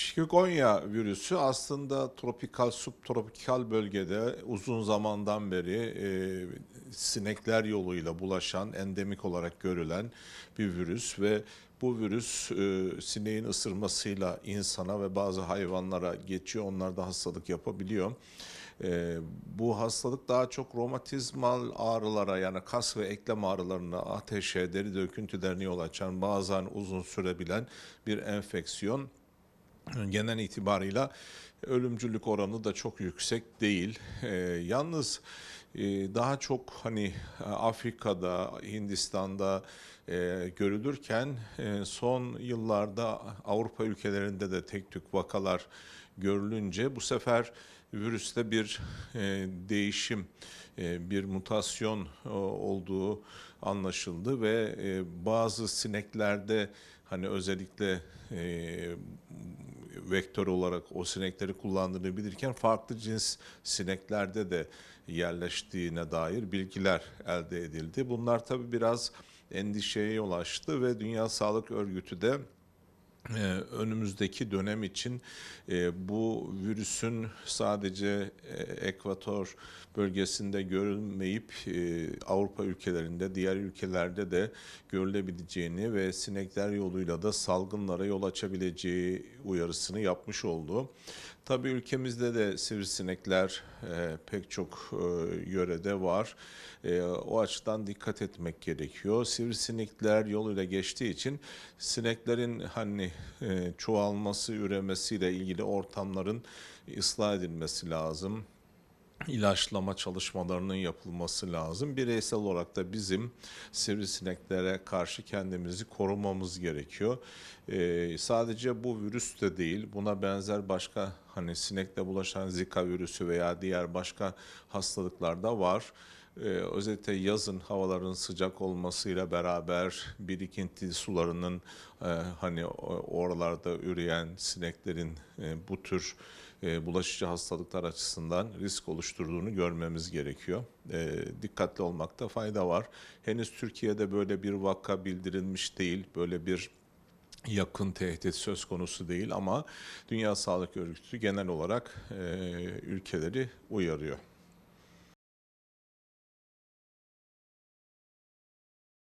Chikungunya virüsü aslında tropikal, subtropikal bölgede uzun zamandan beri e, sinekler yoluyla bulaşan, endemik olarak görülen bir virüs ve bu virüs e, sineğin ısırmasıyla insana ve bazı hayvanlara geçiyor. Onlar da hastalık yapabiliyor. E, bu hastalık daha çok romatizmal ağrılara yani kas ve eklem ağrılarına, ateşe, deri döküntülerine yol açan, bazen uzun sürebilen bir enfeksiyon genel itibarıyla ölümcülük oranı da çok yüksek değil. Ee, yalnız e, daha çok hani Afrika'da, Hindistan'da e, görülürken e, son yıllarda Avrupa ülkelerinde de tek tük vakalar görülünce bu sefer virüste bir e, değişim, e, bir mutasyon e, olduğu anlaşıldı ve e, bazı sineklerde hani özellikle e, vektör olarak o sinekleri kullandığını bilirken farklı cins sineklerde de yerleştiğine dair bilgiler elde edildi. Bunlar tabii biraz endişeye yol açtı ve Dünya Sağlık Örgütü de önümüzdeki dönem için e, bu virüsün sadece e, ekvator bölgesinde görülmeyip e, Avrupa ülkelerinde, diğer ülkelerde de görülebileceğini ve sinekler yoluyla da salgınlara yol açabileceği uyarısını yapmış oldu. Tabii ülkemizde de sivrisinekler e, pek çok yörede var. O açıdan dikkat etmek gerekiyor. Sivrisinekler yoluyla geçtiği için sineklerin hani e, çoğalması, üremesiyle ilgili ortamların ıslah edilmesi lazım ilaçlama çalışmalarının yapılması lazım. Bireysel olarak da bizim sivrisineklere karşı kendimizi korumamız gerekiyor. Ee, sadece bu virüs de değil, buna benzer başka hani sinekle bulaşan Zika virüsü veya diğer başka hastalıklar da var. Ee, özellikle yazın havaların sıcak olmasıyla beraber birikinti sularının e, hani oralarda üreyen sineklerin e, bu tür e, bulaşıcı hastalıklar açısından risk oluşturduğunu görmemiz gerekiyor. E, dikkatli olmakta fayda var. Henüz Türkiye'de böyle bir vaka bildirilmiş değil, böyle bir yakın tehdit söz konusu değil ama Dünya Sağlık Örgütü genel olarak e, ülkeleri uyarıyor.